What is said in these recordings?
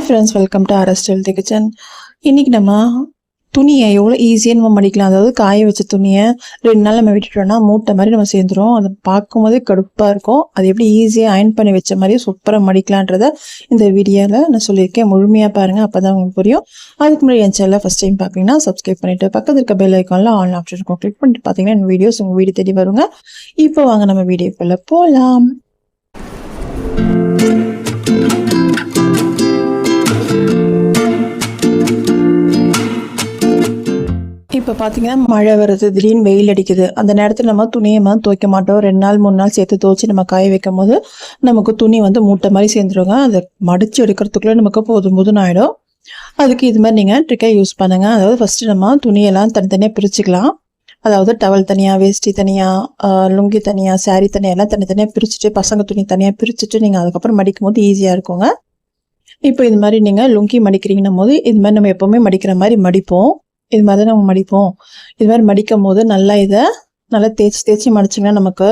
Hi friends welcome to அரஸ்டல் the kitchen இன்றைக்கி நம்ம துணியை எவ்வளோ ஈஸியாக நம்ம மடிக்கலாம். அதாவது காய வச்ச துணியை ரெண்டு நாள் நம்ம விட்டுட்டோம்னா மூட்டை மாதிரி நம்ம சேர்ந்துரும். அதை பார்க்கும்போதே கடுப்பாக இருக்கும். அது எப்படி ஈஸியாக அயன் பண்ணி வச்ச மாதிரியே சூப்பராக மடிக்கலான்றத இந்த வீடியோவில் நான் சொல்லியிருக்கேன். முழுமையாக பாருங்கள் அப்போ தான் உங்களுக்கு புரியும். அதுக்கு முன்னாடி என் சேனலில் ஃபஸ்ட் டைம் பார்த்தீங்கன்னா சப்ஸ்கிரைப் பண்ணிவிட்டு பக்கத்தில் இருக்க பெல் ஐக்கானில் ஆன் ஆப்ஷன் இருக்கும். கிளிக் பண்ணிட்டு பார்த்தீங்கன்னா இந்த வீடியோஸ் உங்கள் வீடியோ தேடி வருங்க. இப்போ வாங்க நம்ம வீடியோக்குள்ளே போகலாம் இப்போ பார்த்தீங்கன்னா மழை வருது திடீர்னு வெயில் அடிக்குது. அந்த நேரத்தில் நம்ம துணியை வந்து துவைக்க மாட்டோம். ரெண்டு நாள் மூணு நாள் சேர்த்து துவைச்சி நம்ம காய வைக்கும் போது நமக்கு துணி வந்து மூட்டை மாதிரி சேர்ந்துருங்க. அதை மடித்து எடுக்கிறதுக்குள்ளே நமக்கு போதும் போதும் ஆகிடும் அதுக்கு இது மாதிரி நீங்கள் ட்ரிக்கை யூஸ் பண்ணுங்கள் அதாவது ஃபஸ்ட்டு நம்ம துணியெல்லாம் தனித்தனியாக பிரிச்சுக்கலாம். அதாவது டவல் தனியாக வேஷ்டி தனியாக லுங்கி தனியாக சாரீ தனியாக எல்லாம் தனித்தனியாக பிரிச்சுட்டு பசங்க துணி தனியாக பிரிச்சுட்டு நீங்கள் அதுக்கப்புறம் மடிக்கும் போது ஈஸியாக இருக்குங்க. இப்போ இது மாதிரி நீங்கள் லுங்கி மடிக்கிறீங்கன்னும் போது இது மாதிரி நம்ம எப்போவுமே மடிக்கிற மாதிரி மடிப்போம். இது மாதிரி தான் நம்ம மடிப்போம். இது மாதிரி மடிக்கும் போது நல்லா இதை நல்லா தேய்ச்சி தேய்ச்சி மடிச்சிங்கன்னா நமக்கு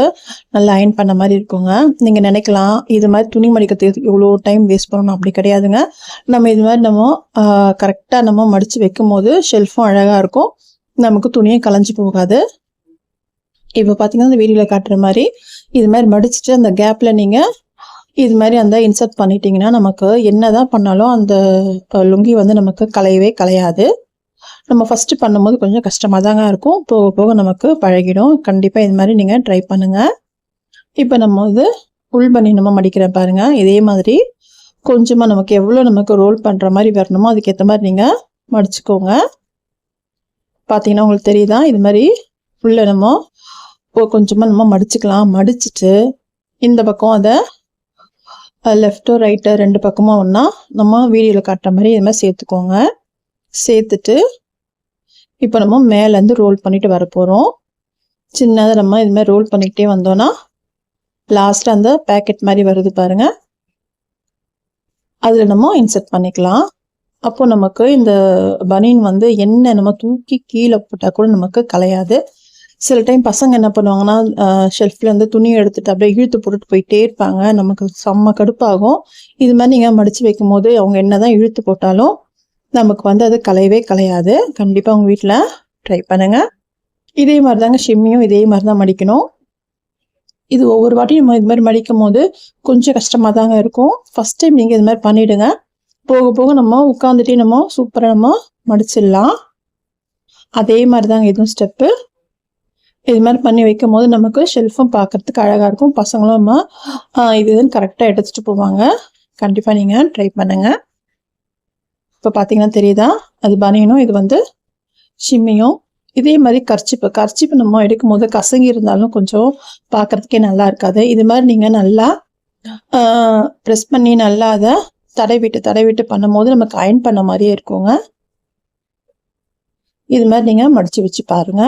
நல்லா அயன் பண்ண மாதிரி இருக்குங்க. நீங்கள் நினைக்கலாம் இது மாதிரி துணி மடிக்கிறது இவ்வளோ டைம் வேஸ்ட் பண்ணணும் அப்படி கிடையாதுங்க. நம்ம இது மாதிரி நம்ம கரெக்டாக நம்ம மடித்து வைக்கும் போது ஷெல்ஃபும் அழகாக இருக்கும். நமக்கு துணியும் கலைஞ்சி போகாது. இப்போ பார்த்தீங்கன்னா இந்த வீடியோவில் காட்டுற மாதிரி இது மாதிரி மடிச்சுட்டு அந்த கேப்பில் நீங்கள் இது மாதிரி அந்த இன்சர்ட் பண்ணிட்டீங்கன்னா நமக்கு என்ன தான் பண்ணாலும் அந்த லுங்கி வந்து நமக்கு கலையவே கலையாது நம்ம ஃபஸ்ட்டு பண்ணும்போது கொஞ்சம் கஷ்டமாக தாங்க இருக்கும். போக போக நமக்கு பழகிடும். கண்டிப்பாக இது மாதிரி நீங்கள் ட்ரை பண்ணுங்கள் இப்போ நம்ம வந்து உள் பண்ணி நம்ம மடிக்கிறேன் பாருங்கள் இதே மாதிரி கொஞ்சமாக நமக்கு எவ்வளோ நமக்கு ரோல் பண்ணுற மாதிரி வரணுமோ அதுக்கேற்ற மாதிரி நீங்கள் மடிச்சுக்கோங்க. பார்த்தீங்கன்னா உங்களுக்கு தெரியுதா? இது மாதிரி உள்ள நம்ம கொஞ்சமாக நம்ம மடிச்சுக்கலாம். மடிச்சுட்டு இந்த பக்கம் அதை லெஃப்ட்டோ ரைட்டோ ரெண்டு பக்கமும் ஒன்றா நம்ம வீடியோவில் காட்டுற மாதிரி இது மாதிரி சேர்த்துக்கோங்க. சேர்த்துட்டு இப்போ நம்ம மேலேருந்து ரோல் பண்ணிட்டு வர போகிறோம் சின்னதாக நம்ம இது மாதிரி ரோல் பண்ணிக்கிட்டே வந்தோன்னா லாஸ்ட்டாக அந்த பேக்கெட் மாதிரி வருது பாருங்கள் அதில் நம்ம இன்செர்ட் பண்ணிக்கலாம். அப்போ நமக்கு இந்த பனியன் வந்து என்ன நம்ம தூக்கி கீழே போட்டால் கூட நமக்கு கலையாது சில டைம் பசங்க என்ன பண்ணுவாங்கன்னா ஷெல்ஃப்ல இருந்து துணி எடுத்துட்டு அப்படியே இழுத்து போட்டுட்டு போயிட்டே இருப்பாங்க. நமக்கு செம்ம கடுப்பாகும். இது மாதிரி நீங்கள் மடித்து வைக்கும் போது அவங்க என்னதான் இழுத்து போட்டாலும் நமக்கு வந்து அது கலையவே கலையாது. கண்டிப்பாக உங்கள் வீட்டில் ட்ரை பண்ணுங்கள் இதே மாதிரி தாங்க ஷிம்மியும் இதே மாதிரி தான் மடிக்கணும். இது ஒவ்வொரு வாட்டியும் நம்ம இது மாதிரி மடிக்கும் போது கொஞ்சம் கஷ்டமாக தாங்க இருக்கும். ஃபஸ்ட் டைம் நீங்கள் இது மாதிரி பண்ணிவிடுங்க போக போக நம்ம உட்காந்துட்டே நம்ம சூப்பராக நம்ம மடிச்சிடலாம். அதே மாதிரி தாங்க இதுவும் ஸ்டெப்பு இது மாதிரி பண்ணி வைக்கும் போது நமக்கு ஷெல்ஃபும் பார்க்கறதுக்கு அழகாக இருக்கும். பசங்களும் நம்ம இது இதுன்னு கரெக்டாக எடுத்துகிட்டு போவாங்க. கண்டிப்பாக நீங்கள் ட்ரை பண்ணுங்கள் இப்போ பார்த்தீங்கன்னா தெரியுதா? அது பனியனும் இது வந்து ஷிம்மியும் இதே மாதிரி கர்ச்சிப்பு. கர்ச்சிப்பு நம்ம எடுக்கும் போது கசங்கி இருந்தாலும் கொஞ்சம் பார்க்கறதுக்கே நல்லா இருக்காது. இது மாதிரி நீங்கள் நல்லா ப்ரெஸ் பண்ணி நல்லா அதை தடவிட்டு தடவிட்டு பண்ணும் போது நமக்கு அயன் பண்ண மாதிரியே இருக்குங்க. இது மாதிரி நீங்கள் மடித்து வச்சு பாருங்க.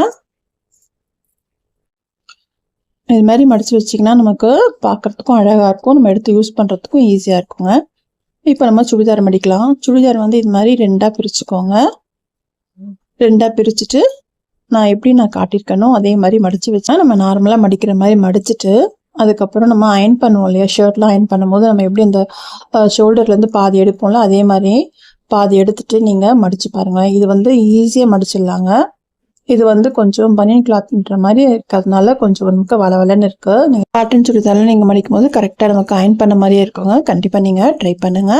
இது மாதிரி மடித்து வச்சிங்கன்னா நமக்கு பார்க்குறதுக்கும் அழகாக இருக்கும். நம்ம எடுத்து யூஸ் பண்ணுறதுக்கும் ஈஸியாக இருக்குங்க. இப்போ நம்ம சுடிதார் மடிக்கலாம். சுடிதார் வந்து இது மாதிரி ரெண்டாக பிரிச்சுக்கோங்க. ரெண்டாக பிரிச்சுட்டு நான் எப்படி நான் காட்டியிருக்கேனோ அதே மாதிரி மடித்து வச்சா நம்ம நார்மலாக மடிக்கிற மாதிரி மடிச்சுட்டு அதுக்கப்புறம் நம்ம அயன் பண்ணுவோம் இல்லையா? ஷர்ட்லாம் அயன் பண்ணும்போது நம்ம எப்படி இந்த ஷோல்டர்லேருந்து பாதி எடுப்போம்ல அதே மாதிரி பாதி எடுத்துட்டு நீங்கள் மடித்து பாருங்கள் இது வந்து ஈஸியாக மடிச்சிடலாங்க. இது வந்து கொஞ்சம் பனியன் கிளாத்ன்ற மாதிரி இருக்கிறதுனால கொஞ்சம் நமக்கு வளவலன்னு இருக்கு. நீங்கள் காட்டன் சுடிதாரில் நீங்கள் மடிக்கும் போது கரெக்டாக நமக்கு அயன் பண்ண மாதிரியே இருக்குங்க. கண்டிப்பாக நீங்கள் ட்ரை பண்ணுங்க.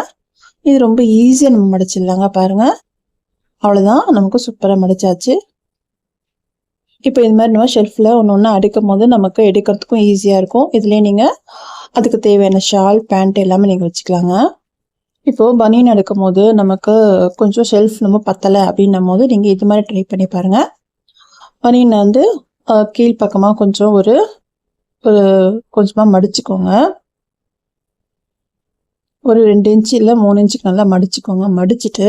இது ரொம்ப ஈஸியாக நம்ம மடிச்சிடலாங்க பாருங்க. அவ்வளோதான் நமக்கு சூப்பராக மடிச்சாச்சு. இப்போ இது மாதிரி நம்ம ஷெல்ஃபில் ஒன்று ஒன்று அடுக்கும் போது நமக்கு எடுக்கிறதுக்கும் ஈஸியாக இருக்கும். இதுலேயே நீங்கள் அதுக்கு தேவையான ஷால் பேண்ட் எல்லாமே நீங்கள் வச்சுக்கலாங்க. இப்போது பனியன் அடுக்கும் போது நமக்கு கொஞ்சம் ஷெல்ஃப் நம்ம பத்தலை அப்படின்னும் போது நீங்கள் இது மாதிரி ட்ரை பண்ணி பாருங்கள் பனியனை வந்து கீழ்ப்பக்கமாக கொஞ்சம் ஒரு ஒரு கொஞ்சமாக மடிச்சுக்கோங்க. ஒரு ரெண்டு இன்ச்சு இல்லை மூணு இன்ச்சுக்கு நல்லா மடிச்சுக்கோங்க. மடிச்சுட்டு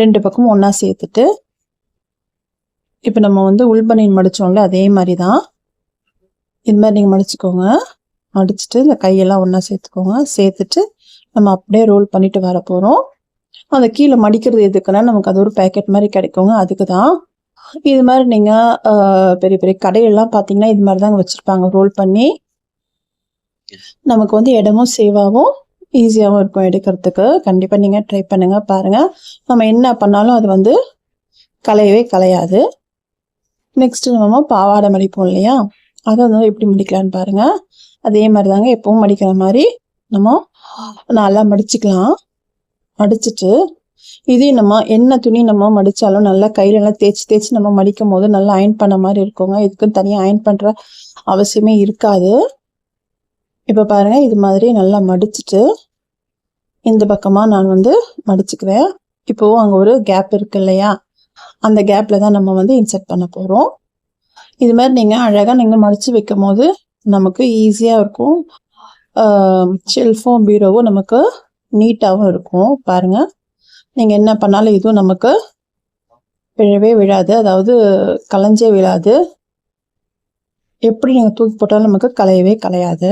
ரெண்டு பக்கமும் ஒன்றா சேர்த்துட்டு இப்போ நம்ம வந்து உள்பனியன் மடித்தோம்ல அதே மாதிரி தான் இது மாதிரி நீங்கள் மடிச்சுக்கோங்க. மடிச்சுட்டு இந்த கையெல்லாம் ஒன்றா சேர்த்துக்கோங்க. சேர்த்துட்டு நம்ம அப்படியே ரோல் பண்ணிட்டு வர போகிறோம் அந்த கீழே மடிக்கிறது எதுக்குன்னா நமக்கு அது ஒரு பேக்கெட் மாதிரி கிடைக்குங்க. அதுக்கு தான் இது மாதிரி நீங்கள் பெரிய பெரிய கடையெல்லாம் பார்த்தீங்கன்னா இது மாதிரி தாங்க வச்சுருப்பாங்க. ரோல் பண்ணி நமக்கு வந்து இடமும் சேவ் ஆகும் ஈஸியாகவும் இருக்கும் எடுக்கிறதுக்கு. கண்டிப்பாக நீங்கள் ட்ரை பண்ணுங்கள் பாருங்கள் நம்ம என்ன பண்ணாலும் அது வந்து கலையவே கலையாது நெக்ஸ்ட் நம்ம பாவாடை மடிப்போம் இல்லையா? அதை வந்து எப்படி மடிக்கலான்னு பாருங்கள் அதே மாதிரி தாங்க எப்பவும் மடிக்கிற மாதிரி நம்ம நல்லா மடிச்சுக்கலாம். மடிச்சிட்டு இதே நம்ம என்ன துணி நம்ம மடிச்சாலும் நல்லா கையில எல்லாம் தேய்ச்சி தேய்ச்சி நம்ம மடிக்கும் போது நல்லா அயன் பண்ண மாதிரி இருக்குங்க. இதுக்கு தனியாக அயன் பண்ணுற அவசியமே இருக்காது. இப்போ பாருங்கள் இது மாதிரி நல்லா மடிச்சிட்டு இந்த பக்கமாக நான் வந்து மடிச்சுக்கிறேன் இப்போவும் அங்கே ஒரு கேப் இருக்கு இல்லையா? அந்த கேப்பில் தான் நம்ம வந்து இன்சர்ட் பண்ண போகிறோம் இது மாதிரி நீங்கள் அழகாக நீங்கள் மடித்து வைக்கும் போது நமக்கு ஈஸியாக இருக்கும். ஷெல்ஃபும் பீரோவும் நமக்கு நீட்டாகவும் இருக்கும். பாருங்கள் நீங்கள் என்ன பண்ணாலும் இதுவும் நமக்கு விழவே விழாது. அதாவது கலைஞ்சே விழாது. எப்படி நீங்கள் தூக்கி போட்டாலும் நமக்கு கலையவே கலையாது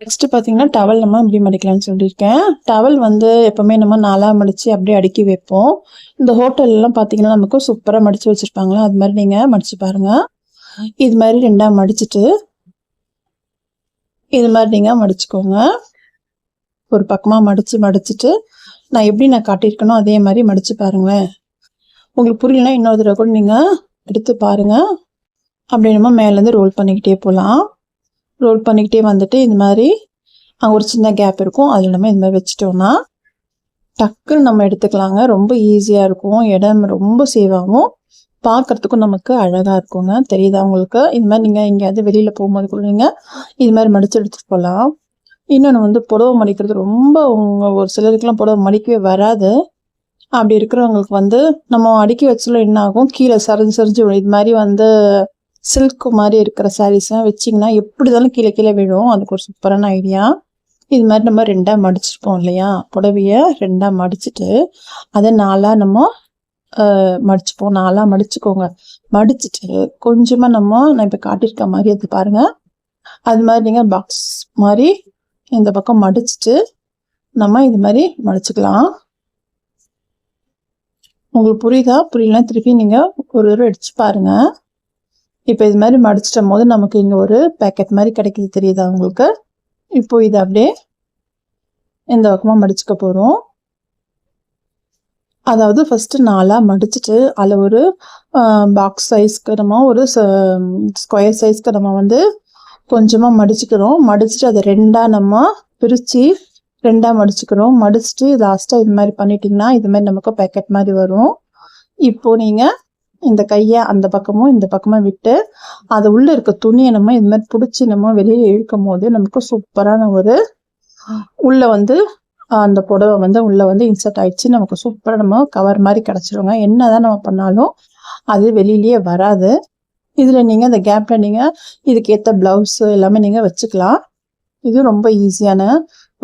நெக்ஸ்ட்டு பார்த்தீங்கன்னா டவல் நம்ம இப்படி மடிக்கலாம்னு சொல்லியிருக்கேன். டவல் வந்து எப்போவுமே நம்ம நாலாக மடித்து அப்படியே அடுக்கி வைப்போம். இந்த ஹோட்டல்லாம் பார்த்தீங்கன்னா நமக்கு சூப்பராக மடித்து வச்சுருப்பாங்களா? அது மாதிரி நீங்கள் மடித்து பாருங்கள் இது மாதிரி ரெண்டாக மடிச்சுட்டு இது மாதிரி நீங்கள் மடிச்சுக்கோங்க. ஒரு பக்கமாக மடித்து மடிச்சுட்டு நான் எப்படி நான் காட்டியிருக்கேனோ அதே மாதிரி மடித்து பாருங்களேன். உங்களுக்கு புரியலனா இன்னொரு தடவை கூட நீங்கள் எடுத்து பாருங்கள் அப்படி நம்ம மேலேருந்து ரோல் பண்ணிக்கிட்டே போகலாம் ரோல் பண்ணிக்கிட்டே வந்துட்டு இந்த மாதிரி அங்கே ஒரு சின்ன கேப் இருக்கும். அதில் நம்ம இந்த மாதிரி வச்சுட்டோம்னா டக்குன்னு நம்ம எடுத்துக்கலாங்க. ரொம்ப ஈஸியாக இருக்கும். இடம் ரொம்ப சேவ் ஆகும். பார்க்கறதுக்கும் நமக்கு அழகாக இருக்குங்க. தெரியுதா உங்களுக்கு? இது மாதிரி நீங்கள் எங்கேயாவது வெளியில் போகும்போது கூட நீங்கள் இது மாதிரி மடிச்சு எடுத்துகிட்டு போகலாம் இன்னொன்று வந்து புடவை மடிக்கிறது ரொம்ப ஒரு சிலருக்குலாம் புடவை மடிக்கவே வராது. அப்படி இருக்கிறவங்களுக்கு வந்து நம்ம அடுக்கி வச்சல என்ன ஆகும்? கீழே சரிஞ்சு சரிஞ்சு இது மாதிரி வந்து சில்க் மாதிரி இருக்கிற சாரீஸ்லாம் வச்சிங்கன்னா எப்படி இருந்தாலும் கீழே கீழே விழும். அதுக்கு ஒரு சூப்பரான ஐடியா இது மாதிரி நம்ம ரெண்டாக மடிச்சிருப்போம் இல்லையா? புடவைய ரெண்டாக மடிச்சிட்டு அதை நாலாக நம்ம மடிச்சுப்போம். நாலாக மடிச்சுக்கோங்க. மடிச்சிட்டு கொஞ்சமாக நம்ம நான் இப்போ காட்டியிருக்க மாதிரி அது பாருங்கள் அது மாதிரி நீங்கள் பாக்ஸ் மாதிரி இந்த பக்கம் மடிச்சிட்டு நம்ம இது மாதிரி மடிச்சுக்கலாம். உங்களுக்கு புரியுதா? புரியலன்னா திருப்பி நீங்கள் ஒரு ஒரு அடிச்சு பாருங்க. இப்போ இது மாதிரி மடிச்சிட்டும் போது நமக்கு இங்கே ஒரு பேக்கெட் மாதிரி கிடைக்கிது. தெரியுதா உங்களுக்கு? இப்போ இதை அப்படியே இந்த பக்கமாக மடிச்சுக்க போகிறோம் அதாவது ஃபஸ்ட்டு நாலாக மடிச்சுட்டு அதில் ஒரு பாக்ஸ் சைஸ்க்கு நம்ம ஒரு ஸ்கொயர் சைஸ்க்கு நம்ம வந்து கொஞ்சமாக மடிச்சுக்கிறோம் மடிச்சுட்டு அதை ரெண்டாக நம்ம பிரித்து ரெண்டாக மடிச்சுக்கிறோம் மடிச்சுட்டு லாஸ்ட்டாக இது மாதிரி பண்ணிட்டீங்கன்னா இது மாதிரி நமக்கு பேக்கெட் மாதிரி வரும். இப்போது நீங்கள் இந்த கையை அந்த பக்கமும் இந்த பக்கமும் விட்டு அது உள்ளே இருக்க துணியை நம்ம இது மாதிரி பிடிச்சி நம்ம வெளியே இழுக்கும் போது நமக்கு சூப்பரான ஒரு உள்ளே வந்து அந்த புடவை வந்து உள்ளே வந்து இன்சர்ட் ஆயிடுச்சு. நமக்கு சூப்பராக நம்ம கவர் மாதிரி கிடைச்சிருங்க. என்னதான் நம்ம பண்ணாலும் அது வெளியிலேயே வராது. இதில் நீங்கள் அந்த கேப்பில் நீங்கள் இதுக்கு ஏத்த எல்லாமே நீங்கள் வச்சுக்கலாம். இது ரொம்ப ஈஸியான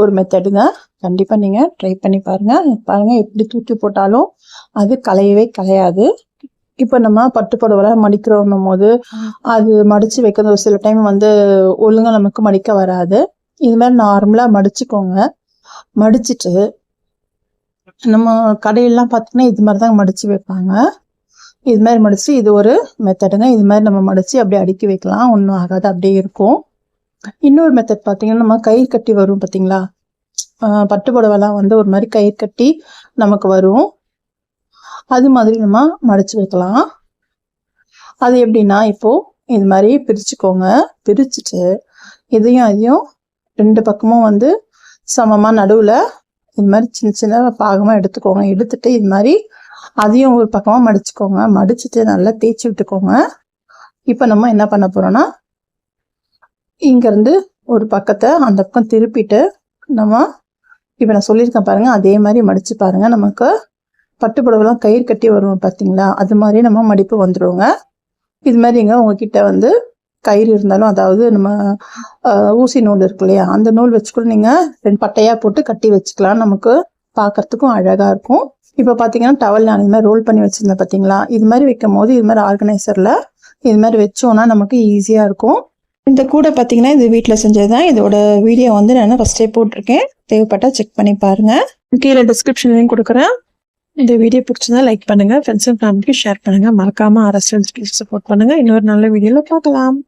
ஒரு மெத்தடுங்க கண்டிப்பாக நீங்கள் ட்ரை பண்ணி பாருங்க. பாருங்கள் எப்படி தூக்கி போட்டாலும் அது கலையவே கலையாது இப்போ நம்ம பட்டு புடவைலாம் மடிக்கிறோம் போது அது மடித்து வைக்கிறது ஒரு சில டைம் வந்து ஒழுங்காக நமக்கு மடிக்க வராது. இது மாதிரி நார்மலாக மடிச்சுக்கோங்க. மடிச்சிட்டு நம்ம கடையெல்லாம் பார்த்தீங்கன்னா இது மாதிரி தான் மடித்து வைப்பாங்க. இது மாதிரி மடித்து இது ஒரு மெத்தடுங்க இது மாதிரி நம்ம மடித்து அப்படியே அடுக்கி வைக்கலாம். ஒன்றும் ஆகாது. அப்படியே இருக்கும். இன்னொரு மெத்தட் பார்த்தீங்கன்னா நம்ம கயிறு கட்டி வரும் பார்த்தீங்களா? பட்டு புடவைலாம் வந்து ஒரு மாதிரி கயிறு கட்டி நமக்கு வரும். அது மாதிரி நம்ம மடித்து வைக்கலாம். அது எப்படின்னா இப்போது இது மாதிரி பிரிச்சுக்கோங்க. பிரிச்சுட்டு இதையும் அதையும் ரெண்டு பக்கமும் வந்து சமமாக நடுவில் இது மாதிரி சின்ன சின்ன பாகமாக எடுத்துக்கோங்க. எடுத்துட்டு இது மாதிரி அதையும் ஒரு பக்கமாக மடிச்சுக்கோங்க. மடிச்சுட்டு நல்லா தேய்ச்சி விட்டுக்கோங்க. இப்போ நம்ம என்ன பண்ண போகிறோம்னா இங்கேருந்து ஒரு பக்கத்தை அந்த பக்கம் திருப்பிட்டு நம்ம இப்போ நான் சொல்லியிருக்கேன் பாருங்கள் அதே மாதிரி மடித்து பாருங்கள் நமக்கு பட்டு கயிறு கட்டி வருவோம் பார்த்தீங்களா அது மாதிரி நம்ம மடிப்பு வந்துருவோங்க இது மாதிரிங்க உங்ககிட்ட வந்து கயிறு இருந்தாலும் அதாவது நம்ம ஊசி நூல் இருக்கு இல்லையா அந்த நூல் வச்சு கூட ரெண்டு பட்டையாக போட்டு கட்டி வச்சுக்கலாம். நமக்கு பார்க்கறதுக்கும் அழகாக இருக்கும். இப்போ பார்த்தீங்கன்னா டவல் நான் இது மாதிரி ரோல் பண்ணி வச்சுருந்தேன் பார்த்தீங்களா இது மாதிரி வைக்கும் போது இது மாதிரி ஆர்கனைசரில் இது மாதிரி வச்சோன்னா நமக்கு ஈஸியாக இருக்கும். இந்த கூடை பார்த்தீங்கன்னா இது வீட்டில் செஞ்சது தான் இதோட வீடியோ வந்து நான் ஃபஸ்ட்டே போட்டிருக்கேன். தேவைப்பட்டா செக் பண்ணி பாருங்கள் கீழே டிஸ்கிரிப்ஷன்லையும் கொடுக்குறேன். இந்த வீடியோ பிடிச்சிருந்தா லைக் பண்ணுங்கள் ஃப்ரெண்ட்ஸ் அண்ட் ஃபேமிலிக்கு ஷேர் பண்ணுங்கள் மறக்காமல் அரசியல் சப்போர்ட் பண்ணுங்க. இன்னொரு நல்ல வீடியோவில் பார்க்கலாம்.